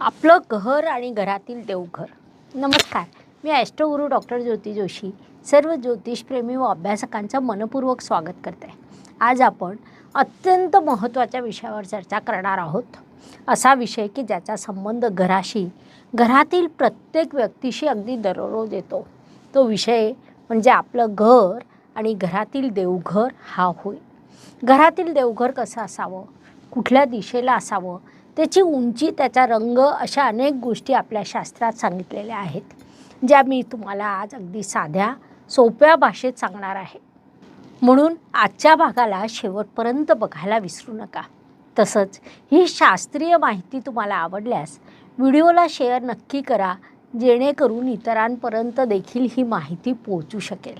आपलं घर आणि घरातील देवघर. नमस्कार मी ॲस्ट्रोगुरू डॉक्टर ज्योती जोशी सर्व ज्योतिषप्रेमी व अभ्यासकांचं मनपूर्वक स्वागत करते. आज आपण अत्यंत महत्त्वाच्या विषयावर चर्चा करणार आहोत. असा विषय की ज्याचा संबंध घराशी घरातील प्रत्येक व्यक्तीशी अगदी दररोज येतो. तो विषय म्हणजे आपलं घर आणि घरातील देवघर हा होय. घरातील देवघर कसं असावं? कुठल्या दिशेला असावं? त्याची उंची त्याचा रंग अशा अनेक गोष्टी आपल्या शास्त्रात सांगितलेल्या आहेत ज्या मी तुम्हाला आज अगदी साध्या सोप्या भाषेत सांगणार आहे. म्हणून आजच्या भागाला शेवटपर्यंत बघायला विसरू नका. तसंच ही शास्त्रीय माहिती तुम्हाला आवडल्यास व्हिडिओला शेअर नक्की करा जेणेकरून इतरांपर्यंत देखील ही माहिती पोहोचू शकेल.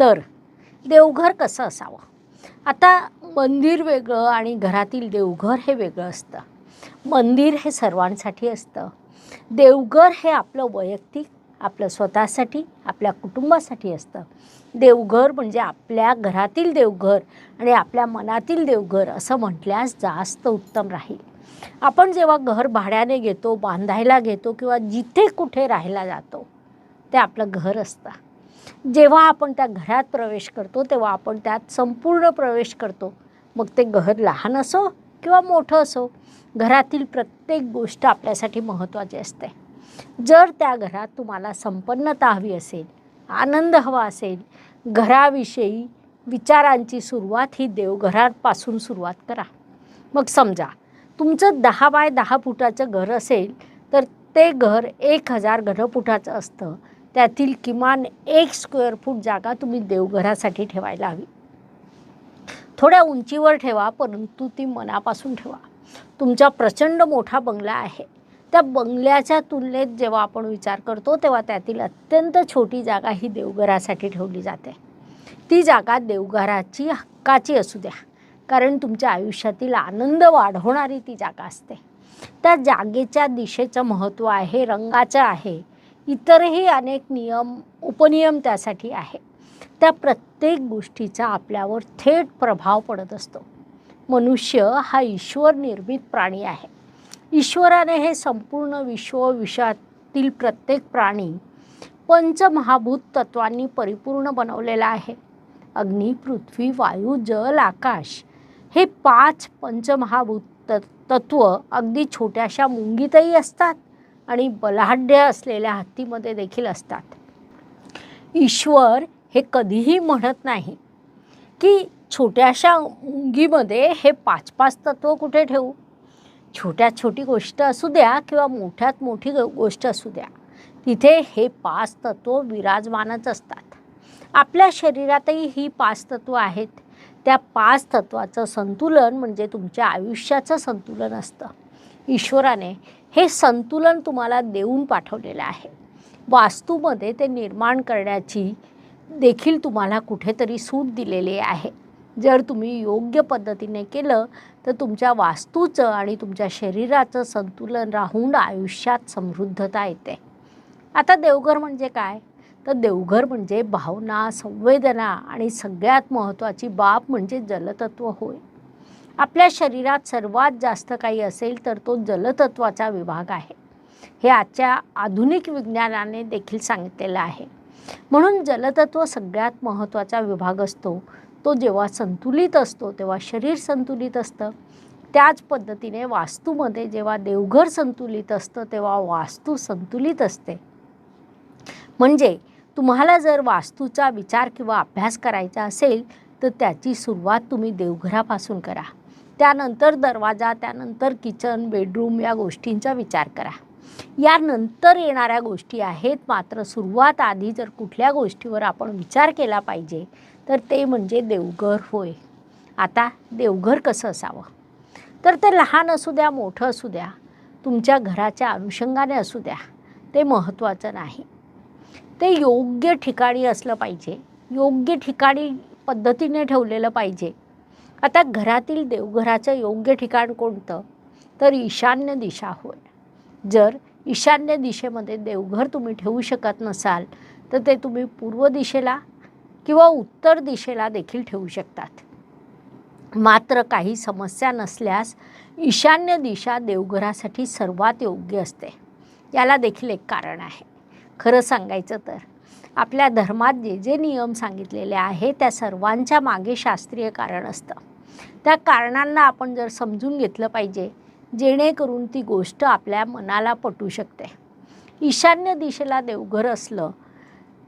तर देवघर कसं असावं? आता मंदिर वेगळं आणि घरातील देवघर हे वेगळं असतं. मंदिर हे सर्वांसाठी असतं. देवघर हे आपलं वैयक्तिक आपलं स्वतःसाठी आपल्या कुटुंबासाठी असतं. देवघर म्हणजे आपल्या घरातील देवघर आणि आपल्या मनातील देवघर असं म्हटल्यास जास्त उत्तम राहील. आपण जेव्हा घर भाड्याने घेतो बांधायला घेतो किंवा जिथे कुठे राहायला जातो ते आपलं घर असतं. जेव्हा आपण त्या घरात प्रवेश करतो तेव्हा आपण त्यात संपूर्ण प्रवेश करतो. मग ते घर लहान असो किंवा मोठं असो घरातील प्रत्येक गोष्ट आपल्यासाठी महत्त्वाची असते. जर त्या घरात तुम्हाला संपन्नता हवी असेल आनंद हवा असेल घराविषयी विचारांची सुरुवात ही देवघरापासून सुरुवात करा. मग समजा तुमचं दहा बाय दहा फुटाचं घर असेल तर ते घर एक हजार घनफुटाचं असतं. त्यातील किमान एक स्क्वेअर फूट जागा तुम्ही देवघरासाठी ठेवायला हवी. थोड्या उंचीवर ठेवा परंतु ती मनापासून ठेवा. तुमचा प्रचंड मोठा बंगला आहे. त्या बंगल्याच्या तुलनेत जेव्हा आपण विचार करतो तेव्हा त्यातील अत्यंत छोटी जागा ही देवघरासाठी ठेवली जाते. ती जागा देवघराची हक्काची असू द्या कारण तुमच्या आयुष्यातील आनंद वाढवणारी ती जागा असते. त्या जागेच्या दिशेचं महत्त्व आहे रंगाचं आहे इतरही अनेक नियम उपनियम त्यासाठी आहे. त्या प्रत्येक गोष्टीचा आपल्यावर थेट प्रभाव पडत असतो. मनुष्य हा ईश्वर निर्मित प्राणी आहे. ईश्वराने हे संपूर्ण विश्व विश्वातील प्रत्येक प्राणी पंचमहाभूत तत्वांनी परिपूर्ण बनवलेला आहे. अग्नी पृथ्वी वायू जल आकाश हे पाच पंचमहाभूत तत्व अगदी छोट्याशा मुंगीतही असतात. आणि बलाढ्य असलेल्या हत्तीमध्ये देखील असतात. ईश्वर हे कधीही म्हणत नाही की छोट्याशा मुंगीमध्ये हे पाच पाच तत्व कुठे ठेवू? छोट्यात छोटी गोष्ट असू द्या किंवा मोठ्यात मोठी गोष्ट असू द्या तिथे हे पाच तत्व विराजमानच असतात. आपल्या शरीरातही ही पाच तत्व आहेत. त्या पाच तत्वाचं संतुलन म्हणजे तुमच्या आयुष्याचं संतुलन असतं. ईश्वराने हे संतुलन तुम्हाला देऊन पाठवलेलं आहे. वास्तूमध्ये ते निर्माण करण्याची देखील तुम्हाला कुठेतरी सूट दिलेली आहे. जर तुम्ही योग्य पद्धतीने केलं तर तुमच्या वास्तूचं आणि तुमच्या शरीराचं संतुलन राहून आयुष्यात समृद्धता येते. आता देवघर म्हणजे काय? तर देवघर म्हणजे भावना संवेदना आणि सगळ्यात महत्त्वाची बाब म्हणजे जलतत्व होय. आपल्या शरीरात सर्वात जास्त काही असेल तर तो जलतत्वाचा विभाग आहे. हे आजच्या आधुनिक विज्ञानाने देखील सांगितलेलं आहे. म्हणून जलतत्व सगळ्यात महत्त्वाचा विभाग असतो. तो जेव्हा संतुलित असतो तेव्हा शरीर संतुलित असतं. त्याच पद्धतीने वास्तूमध्ये जेव्हा देवघर संतुलित असतं तेव्हा वास्तू संतुलित असते. म्हणजे तुम्हाला जर वास्तूचा विचार किंवा अभ्यास करायचा असेल तर त्याची सुरुवात तुम्ही देवघरापासून करा. त्यानंतर दरवाजा त्यानंतर किचन बेडरूम या गोष्टींचा विचार करा. यानंतर येणाऱ्या गोष्टी आहेत मात्र सुरुवात आधी जर कुठल्या गोष्टीवर आपण विचार केला पाहिजे तर ते म्हणजे देवघर होय. आता देवघर कसं असावं? तर ते लहान असू द्या मोठं असू द्या तुमच्या घराच्या अनुषंगाने असू द्या ते महत्त्वाचं नाही. ते योग्य ठिकाणी असलं पाहिजे योग्य ठिकाणी पद्धतीने ठेवलेलं पाहिजे आता घरातील देवघराचं योग्य ठिकाण कोणतं? तर ईशान्य दिशा होय. जर ईशान्य दिशेमध्ये देवघर तुम्ही ठेवू शकत नसाल तर ते तुम्ही पूर्व दिशेला किंवा उत्तर दिशेला देखील ठेवू शकतात. मात्र काही समस्या नसल्यास ईशान्य दिशा देवघरासाठी सर्वात योग्य असते. याला देखील एक कारण आहे. खरं सांगायचं तर आपल्या धर्मात जे जे नियम सांगितलेले आहे त्या सर्वांच्या मागे शास्त्रीय कारण असतं. त्या कारणांना आपण जर समजून घेतलं पाहिजे जेणेकरून ती गोष्ट आपल्या मनाला पटू शकते. ईशान्य दिशेला देवघर असलं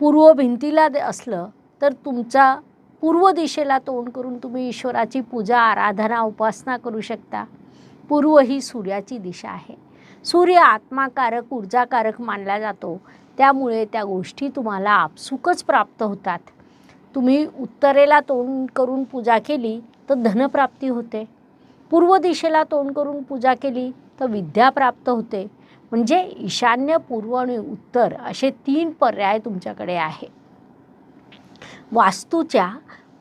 पूर्व भिंतीला दे- असलं तर तुमचा पूर्व दिशेला तोंड करून तुम्ही ईश्वराची पूजा आराधना उपासना करू शकता. पूर्व ही सूर्याची दिशा आहे. सूर्य आत्माकारक ऊर्जाकारक मानला जातो. त्यामुळे त्या गोष्टी तुम्हाला आपसुकच प्राप्त होतात. तुम्ही उत्तरेला तोंड करून पूजा केली तर धनप्राप्ती होते. पूर्व दिशेला तोंड करून पूजा केली तर विद्या प्राप्त होते. म्हणजे ईशान्य पूर्व आणि उत्तर असे तीन पर्याय तुमच्याकडे आहे. वास्तूच्या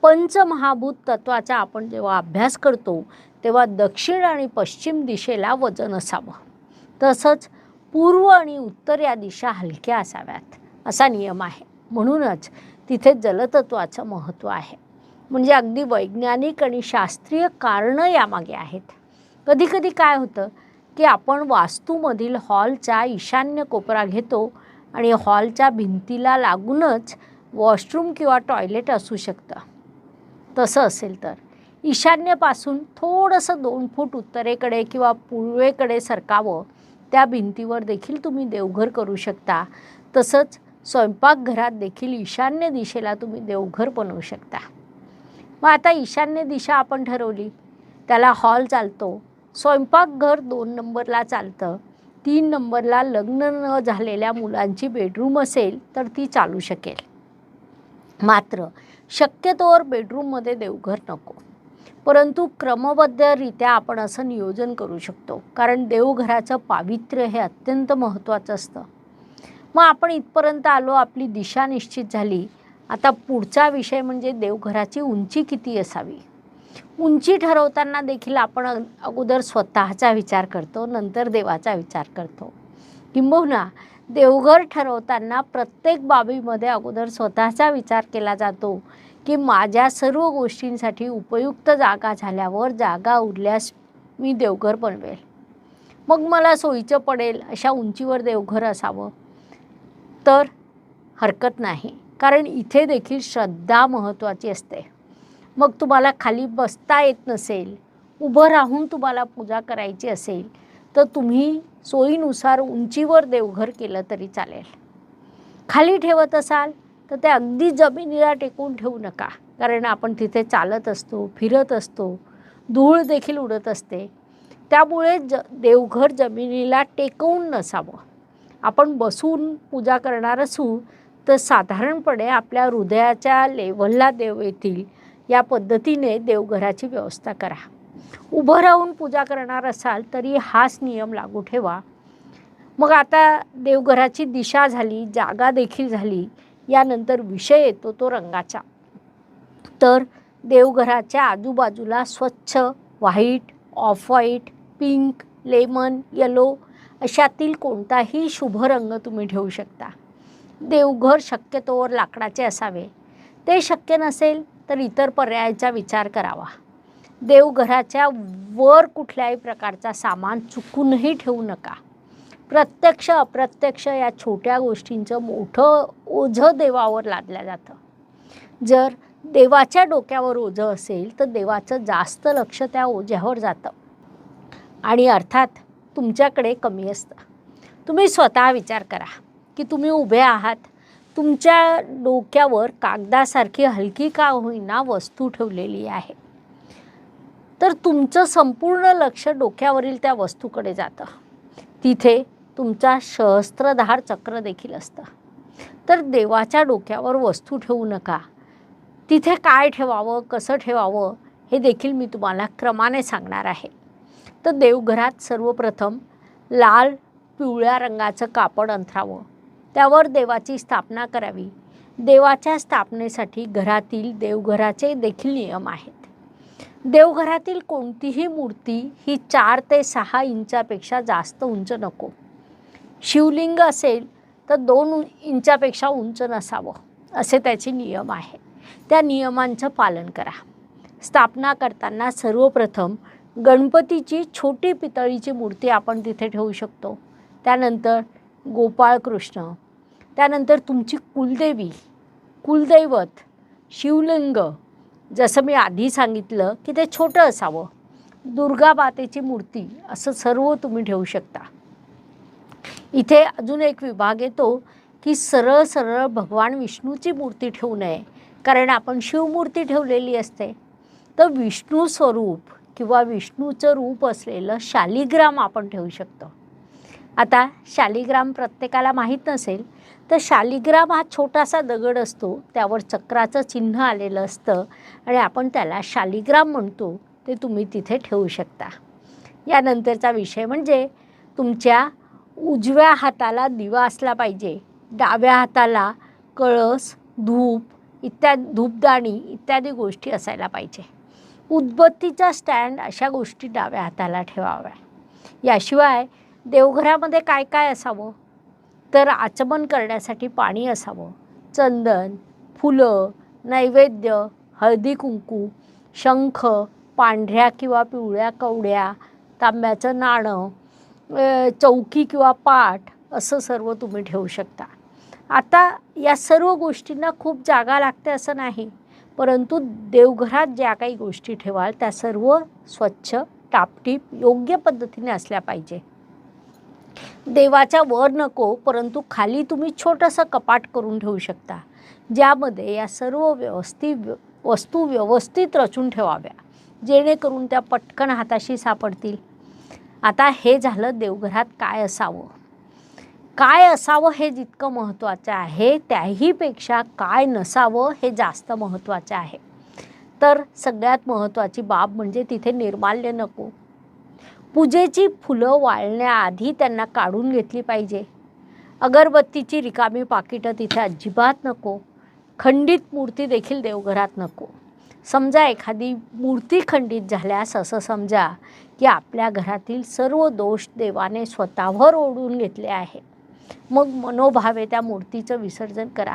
पंचमहाभूत तत्वाचा आपण जेव्हा अभ्यास करतो तेव्हा दक्षिण आणि पश्चिम दिशेला वजन असावं. तसंच पूर्व आणि उत्तर या दिशा हलक्या असाव्यात. असा नियम आहे. म्हणूनच तिथे जलतत्वाचं महत्त्व आहे. म्हणजे अगदी वैज्ञानिक आणि शास्त्रीय कारणं यामागे आहेत. कधीकधी काय होतं की आपण वास्तूमधील हॉलचा ईशान्य कोपरा घेतो आणि हॉलच्या भिंतीला लागूनच वॉशरूम किंवा टॉयलेट असू शकतं. तसं असेल तर. ईशान्यपासून थोडंसं दोन फूट उत्तरेकडे किंवा पूर्वेकडे सरकावं त्या भिंतीवर देखील तुम्ही देवघर करू शकता. तसंच स्वयंपाकघरात देखील ईशान्य दिशेला तुम्ही देवघर बनवू शकता. मग आता ईशान्य दिशा आपण ठरवली. त्याला हॉल चालतो. स्वयंपाकघर दोन नंबरला चालतं. तीन नंबरला लग्न न झालेल्या मुलांची बेडरूम असेल तर ती चालू शकेल. मात्र शक्यतोवर बेडरूममध्ये देवघर नको. परंतु क्रमबद्धरित्या आपण असं नियोजन करू शकतो. कारण देवघराचं पावित्र्य हे अत्यंत महत्त्वाचं असतं. मग आपण इथपर्यंत आलो आपली दिशा निश्चित झाली. आता पुढचा विषय म्हणजे देवघराची उंची किती असावी? उंची ठरवताना देखील आपण अगोदर स्वतःचा विचार करतो नंतर देवाचा विचार करतो. किंबहुना देवघर ठरवताना प्रत्येक बाबीमध्ये अगोदर स्वतःचा विचार केला जातो की माझ्या सर्व गोष्टींसाठी उपयुक्त जागा झाल्यावर जागा उरल्यास मी देवघर बनवेल. मग मला सोयीचं पडेल अशा उंचीवर देवघर असावं. तर हरकत नाही. कारण इथे देखील श्रद्धा महत्त्वाची असते. मग तुम्हाला खाली बसता येत नसेल उभं राहून तुम्हाला पूजा करायची असेल तर तुम्ही सोयीनुसार उंचीवर देवघर केलं तरी चालेल. खाली ठेवत असाल तर ते अगदी जमिनीला टेकून ठेवू नका. कारण आपण तिथे चालत असतो फिरत असतो धूळ देखील उडत असते. त्यामुळे ज देवघर जमिनीला टेकवून नसावं. आपण बसून पूजा करणार असू तर साधारणपणे आपल्या हृदयाच्या लेवलला देव येतील. या पद्धतीने देवघराची व्यवस्था करा. उभं राहून पूजा करणार असाल तरी हाच नियम लागू ठेवा. मग आता देवघराची दिशा झाली जागा देखील झाली यानंतर विषय येतो तो रंगाचा. तर देवघराच्या आजूबाजूला स्वच्छ white off white pink lemon yellow अशातील कोणताही शुभ रंग तुम्ही ठेवू शकता. देवघर शक्यतोवर लाकडाचे असावे. ते शक्य नसेल तर इतर पर्यायाचा विचार करावा. देवघराच्या वर कुठल्याही प्रकारचा सामान चुकूनही ठेवू नका. प्रत्यक्ष अप्रत्यक्ष या छोट्या गोष्टींचं मोठं ओझं देवावर लादलं जातं. जर देवाच्या डोक्यावर ओझं असेल तर देवाचं जास्त लक्ष त्या ओझ्यावर जातं. आणि अर्थात तुमच्याकडे कमी असतं. तुम्ही स्वतः विचार करा की तुम्ही उभे आहात. तुमच्या डोक्यावर कागदासारखी हलकी का होईना वस्तू ठेवलेली आहे. तर तुमचं संपूर्ण लक्ष डोक्यावरील त्या वस्तूकडे जातं. तिथे तुमचा सहस्त्रधार चक्र देखील असतं. तर देवाच्या डोक्यावर वस्तू ठेवू नका. तिथे काय ठेवावं कसं ठेवावं हे देखील मी तुम्हाला क्रमाने सांगणार आहे. तर देवघरात सर्वप्रथम लाल पिवळ्या रंगाचं कापड अंथरावं. त्यावर देवाची स्थापना करावी. देवाच्या स्थापनेसाठी घरातील देवघराचे देखील नियम आहेत. देवघरातील कोणतीही मूर्ती ही चार ते सहा इंचापेक्षा जास्त उंच नको. शिवलिंग असेल तर दोन इंचापेक्षा उंच नसावं असे त्याचे नियम आहे. त्या नियमांचं पालन करा. स्थापना करताना सर्वप्रथम गणपतीची छोटी पितळीची मूर्ती आपण तिथे ठेवू शकतो. त्यानंतर गोपाळकृष्ण. त्यानंतर तुमची कुलदेवी कुलदैवत शिवलिंग. जसं मी आधी सांगितलं की ते छोटं असावं. दुर्गा मातेची मूर्ती असं सर्व तुम्ही ठेवू शकता. इथे अजून एक विभाग येतो की सरळ सरळ भगवान विष्णूची मूर्ती ठेवू नये. कारण आपण शिवमूर्ती ठेवलेली असते. तर विष्णू स्वरूप किंवा विष्णूचं रूप असलेलं शालिग्राम आपण ठेवू शकतो. आता शालिग्राम प्रत्येकाला माहीत नसेल तर शालिग्राम हा छोटासा दगड असतो त्यावर चक्राचं चिन्ह आलेलं असतं आणि आपण त्याला शालिग्राम म्हणतो ते तुम्ही तिथे ठेवू शकता. यानंतरचा विषय म्हणजे तुमच्या उजव्या हाताला दिवा असला पाहिजे डाव्या हाताला कळस धूप इत्यादी धूपदाणी इत्यादी गोष्टी असायला पाहिजे. उदबत्तीचा स्टँड अशा गोष्टी डाव्या हाताला ठेवाव्या. याशिवाय देवघरामध्ये काय काय असावं? तर आचमन करण्यासाठी पाणी असावं. चंदन फुलं नैवेद्य हळदी कुंकू शंख पांढऱ्या किंवा पिवळ्या कवड्या तांब्याचं नाणं चौकी किंवा पाट असं सर्व तुम्ही ठेवू शकता. आता या सर्व गोष्टींना खूप जागा लागते असं नाही. परंतु देवघरात ज्या काही गोष्टी ठेवाल त्या सर्व स्वच्छ टापटीप योग्य पद्धतीने असल्या पाहिजे. देवाच्या वर नको परंतु खाली तुम्ही छोटंसं कपाट करून ठेवू शकता. ज्यामध्ये या सर्व व्यवस्थित वस्तू व्यवस्थित रचून ठेवाव्या जेणेकरून त्या पटकन हाताशी सापडतील. आता हे झालं देवघरात काय असावं? काय असावं हे जितकं महत्त्वाचं आहे त्याहीपेक्षा काय नसावं हे जास्त महत्त्वाचं आहे. तर सगळ्यात महत्त्वाची बाब म्हणजे तिथे निर्माल्य नको. पूजेची फुलं वाळण्याआधी त्यांना काढून घेतली पाहिजे. अगरबत्तीची रिकामी पाकिटं तिथे अजिबात नको. खंडित मूर्ती देखील देवघरात नको. समजा एखादी मूर्ती खंडित झाल्यास असं समजा की आपल्या घरातील सर्व दोष देवाने स्वतःवर ओढून घेतले आहे. मग मनोभावे त्या मूर्तीचं विसर्जन करा.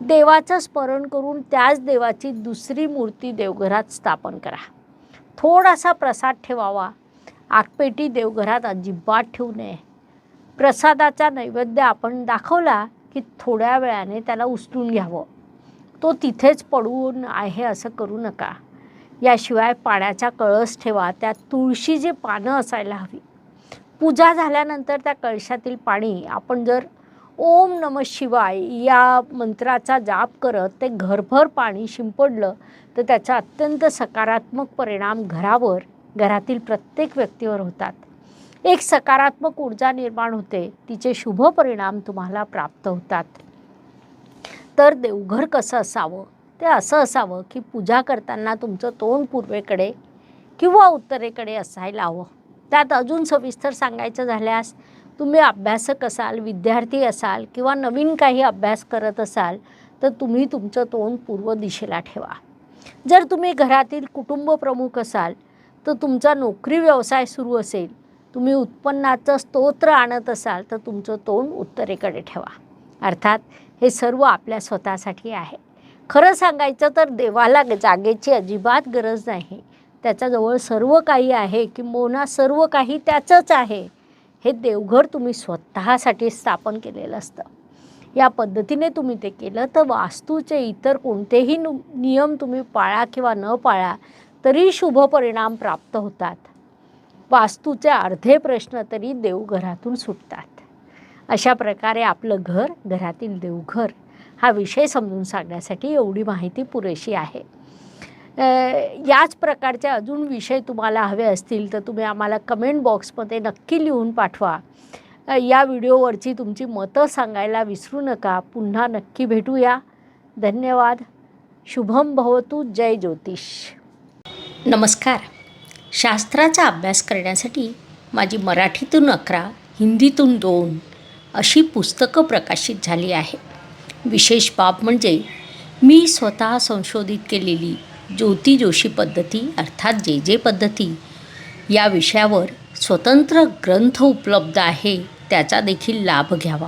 देवाचं स्मरण करून त्याच देवाची दुसरी मूर्ती देवघरात स्थापन करा. थोडासा प्रसाद ठेवावा. आगपेटी देवघरात अजिबात ठेवू नये. प्रसादाचा नैवेद्य आपण दाखवला की थोड्या वेळाने त्याला उचलून घ्यावं. तो तिथेच पडून आहे असं करू नका. याशिवाय पाण्याचा कळस ठेवा. त्यात तुळशीची पानं असायला हवी. पूजा झाल्यानंतर त्या कळशातील पाणी आपण जर ओम नम शिवाय या मंत्राचा जाप करत ते घरभर पाणी शिंपडलं तर त्याचा अत्यंत सकारात्मक परिणाम घरावर घरातील प्रत्येक व्यक्तीवर होतात. एक सकारात्मक ऊर्जा निर्माण होते तिचे शुभ परिणाम तुम्हाला प्राप्त होतात. तर देवघर कसं असावं? ते असं असावं की पूजा करताना तुमचं तोंड पूर्वेकडे किंवा उत्तरेकडे असायला हवं. त्यात अजून सविस्तर सांगायचं झाल्यास तुम्ही अभ्यासक असाल विद्यार्थी असाल किंवा नवीन काही अभ्यास करत असाल तर तुम्ही तुमचं तोंड पूर्व दिशेला ठेवा. जर तुम्ही घरातील कुटुंब प्रमुख असाल तर तुमचा नोकरी व्यवसाय सुरू असेल तुम्ही उत्पन्नाचं स्तोत्र आणत असाल तर तुमचं तोंड उत्तरेकडे ठेवा. अर्थात हे सर्व आपल्या स्वतःसाठी आहे. खरं सांगायचं तर देवाला जागेची अजिबात गरज नाही. त्याच्याजवळ सर्व काही आहे किंबहुना सर्व काही त्याचंच आहे. हे देवघर तुम्ही स्वतःसाठी स्थापन केलेलं असतं. या पद्धतीने तुम्ही ते केलं तर वास्तूचे इतर कोणतेही नियम तुम्ही पाळा किंवा न पाळा तरी शुभ परिणाम प्राप्त होतात. वास्तूचे अर्धे प्रश्न तरी देवघरातून सुटतात. अशा प्रकारे आपलं घर घरातील देवघर. हा विषय समजून सांगण्यासाठी एवढी माहिती पुरेशी आहे. याच प्रकारचे अजून विषय तुम्हाला हवे असतील तर तुम्ही आम्हाला कमेंट बॉक्समध्ये नक्की लिहून पाठवा. या व्हिडिओवरची तुमची मतं सांगायला विसरू नका. पुन्हा नक्की भेटूया. धन्यवाद. शुभम भवतू. जय ज्योतिष. नमस्कार. शास्त्राचा अभ्यास करण्यासाठी माझी मराठीतून अकरा हिंदीतून दोन अशी पुस्तकं प्रकाशित झाली आहे. विशेष बाब म्हणजे मी स्वतः संशोधित केलेली ज्योती जोशी पद्धती अर्थात जे जे पद्धती या विषयावर स्वतंत्र ग्रंथ उपलब्ध आहे त्याचा देखील लाभ घ्यावा.